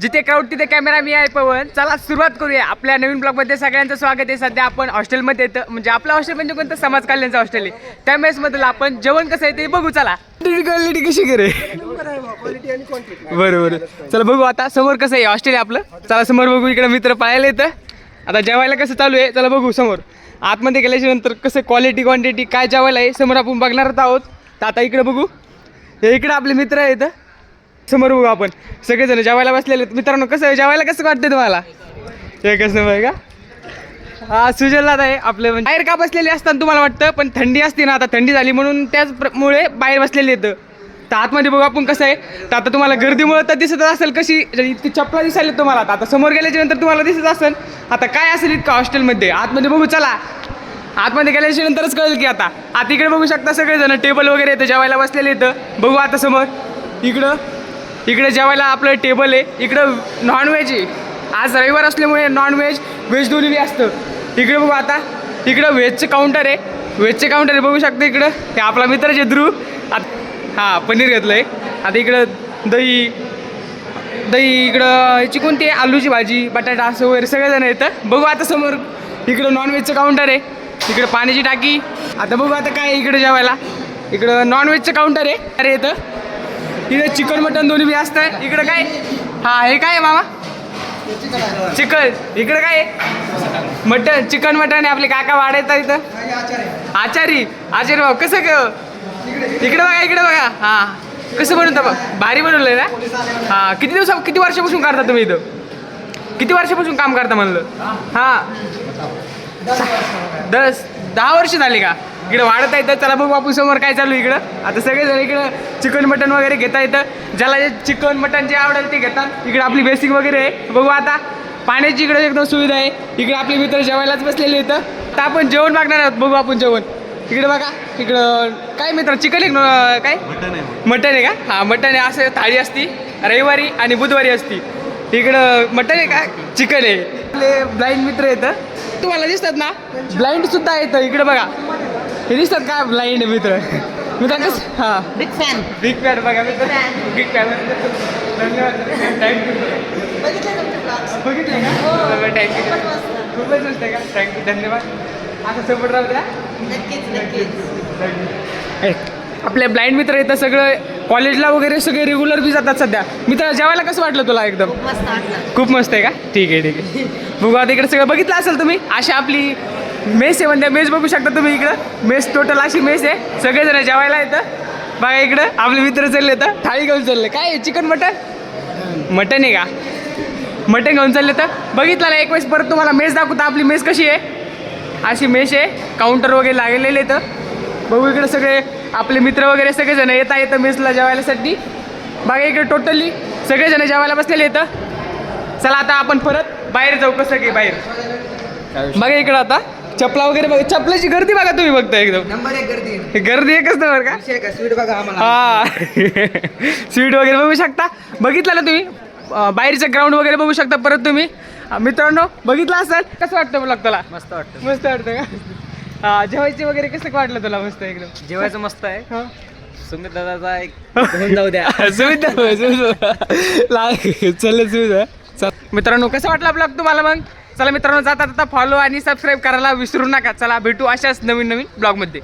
जिथे क्राऊड तिथे कॅमेरा मी आहे पवन. चला सुरुवात करूया. आपल्या नवीन ब्लॉगमध्ये सगळ्यांचं स्वागत आहे. सध्या आपण हॉस्टेलमध्ये येतं. म्हणजे आपलं हॉस्टेल म्हणजे कोणतं? समाज कल्याणचं हॉस्टेल आहे. त्या मेसमधलं आपण जेवण कसं आहे ते बघू. चला. क्वालिटी कशी करे? बरोबर चला बघू आता. समोर कसं आहे? हॉस्टेल आहे आपलं. चला समोर बघू. इकडे मित्र पाहायला येतं. आता जेवायला कसं चालू आहे? चला बघू समोर. आतमध्ये गेल्याच्यानंतर कसं क्वालिटी क्वांटिटी काय जेवायला आहे? समोर आपण बघणारच आहोत. तर आता इकडे बघू. हे इकडे आपले मित्र आहेत. समोर बघू आपण. सगळेजण जेवायला बसलेले आहेत. मित्रांनो कसं आहे? जेवायला कसं वाटतं तुम्हाला? एकच नंबर का हा सुजलला आहे आपले म्हणजे. बाहेर का बसलेले असतात तुम्हाला वाटतं पण थंडी असते ना आता थंडी झाली म्हणून त्याच बाहेर बसलेले येतं तर आतमध्ये बघू आपण कसं आहे. तर आता तुम्हाला गर्दीमुळे तर दिसत असेल कशी. म्हणजे इतकी चपला दिसायला तुम्हाला. आता समोर गेल्याच्यानंतर तुम्हाला दिसत असेल. आता काय असेल इतकं हॉस्टेलमध्ये? आतमध्ये बघू चला. आतमध्ये गेल्याच्या नंतरच कळेल की आता. आता इकडे बघू शकता सगळेजण. टेबल वगैरे येतं जेवायला बसलेले येतं बघू आता समोर. इकडं. इकडे जेवायला आपलं टेबल आहे. इकडं नॉनव्हेज आहे. आज रविवार असल्यामुळे नॉनव्हेज व्हेज दोन्ही बी असतं. इकडे बघू आता. इकडं व्हेजचं काउंटर आहे. व्हेजचे काउंटर आहे. बघू शकता इकडं. हे आपला मित्र जे ध्रुव हां पनीर घेतलं आहे आता इकडं दही दही इकडं ह्याची कोणती आहे? आलूची भाजी बटाटा असं वगैरे सगळेजण येतं. बघू आता समोर. इकडं नॉनव्हेजचं काउंटर आहे. इकडं पाण्याची टाकी. आता बघू आता काय इकडं जेवायला. इकडं नॉनव्हेजचं काउंटर आहे. अरे येतं इकडे चिकन मटन दोन्ही बी असतं इकडं काय? हा हे काय आहे मामा? चिकन. इकडं काय मटन चिकन मटन आहे. आपले काका वाढायचं इथं. आचारी. आचारी भाऊ कसं ग? इकडे बघा इकडे बघा. हा. कसं बनवता बघ? भारी बनवलंय ना? हा. किती दिवसा किती वर्षापासून करता तुम्ही इथं? किती वर्षापासून काम करता म्हणलं? हा. दस दहा वर्ष झाले का? इकडे वाढत आहे तर चला बघू बापू समोर काय चालू आहे इकडं. आता सगळेजण इकडं चिकन मटन वगैरे घेता येतं ज्याला जे चिकन मटन जे आवडेल ते घेतात. इकडे आपली बेसिक वगैरे आहे. बघू आता पाण्याची इकडे एकदम सुविधा आहे. इकडे आपले मित्र जेवायलाच बसलेले येतं आता आपण जेवण मागणार आहोत. बघू आपण जेवण. इकडे बघा इकडं काय मित्र चिकन आहे काय? मटन आहे. का? हां मटन आहे. असं थाळी असती रविवारी आणि बुधवारी असती. इकडं मटन आहे का? चिकन आहे. आपले ब्लाइंड मित्र येतं तुम्हाला दिसतात ना? ब्लाइंड सुद्धा येतं इकडे बघा. दिसतात का ब्लाइंड मित्र? मित्रांनो हां. बिग फॅन बिग फॅन बघा मित्र. बिग फॅन धन्यवाद बघितलं का थँक्यू खूपच मस्त. का? थँक्यू धन्यवाद. आता सपोर्ट राहू द्या. नक्कीच नक्कीच. आपले ब्लाइंड मित्र येतं सगळं कॉलेजला वगैरे सगळे रेग्युलर बी जातात सध्या. मित्र जेवायला कसं वाटलं तुला एकदम? खूप मस्त वाटलं. खूप मस्त आहे का? ठीक आहे ठीक आहे. बघू आता इकडे सगळं बघितलं असेल तुम्ही? अशी आपली. मेस आहे म्हणजे मेस बघू शकता तुम्ही इकडं. मेस टोटल अशी मेस आहे. सगळेजण जेवायला येतं. बघा इकडं आपले मित्र चालले तर. थाळी घेऊन चालले. काय चिकन मटन? मटन आहे का? मटन घेऊन चालले तर. बघितलं ना एक वेळेस परत तुम्हाला मेस दाखवता. आपली मेस कशी आहे? अशी मेस आहे. काउंटर वगैरे लागलेले तर बघू इकडे सगळे आपले मित्र वगैरे सगळेजण येता येतं मेसला जेवायलासाठी. बघा इकडे टोटली सगळेजण जेवायला बसलेले येतं चला आता आपण परत बाहेर जाऊ. कसं की बाहेर? बघा इकडं आता. चपला वगैरे बघा चपलाची गर्दी बघा तुम्ही बघता एकदम. नंबर एक गर्दी गर्दी एकच नंबर का? विषय का? स्वीट बघा आम्हाला. हा. स्वीट वगैरे बघू शकता. बघितलं ना तुम्ही? अं, बाहेरचं ग्राउंड वगैरे बघू शकता परत तुम्ही. अं, मित्रांनो बघितलं असेल कसं वाटतं मला तुला? मस्त वाटतं. मस्त वाटतं का? हा जेवायचे वगैरे कसं वाटलं तुला मस्त एकदम? जेवायचं मस्त आहे. हा. सुमित दादाचा एक घेऊन जाऊ द्या. सुविधा चल सुविधा चल. मित्रांनो कसं वाटलं ब्लॉग तुम्हाला मग? चला मित्रांनो जाता जाता फॉलो आणि सबस्क्राईब करायला विसरू नका. चला भेटू अशाच नवीन नवीन ब्लॉगमध्ये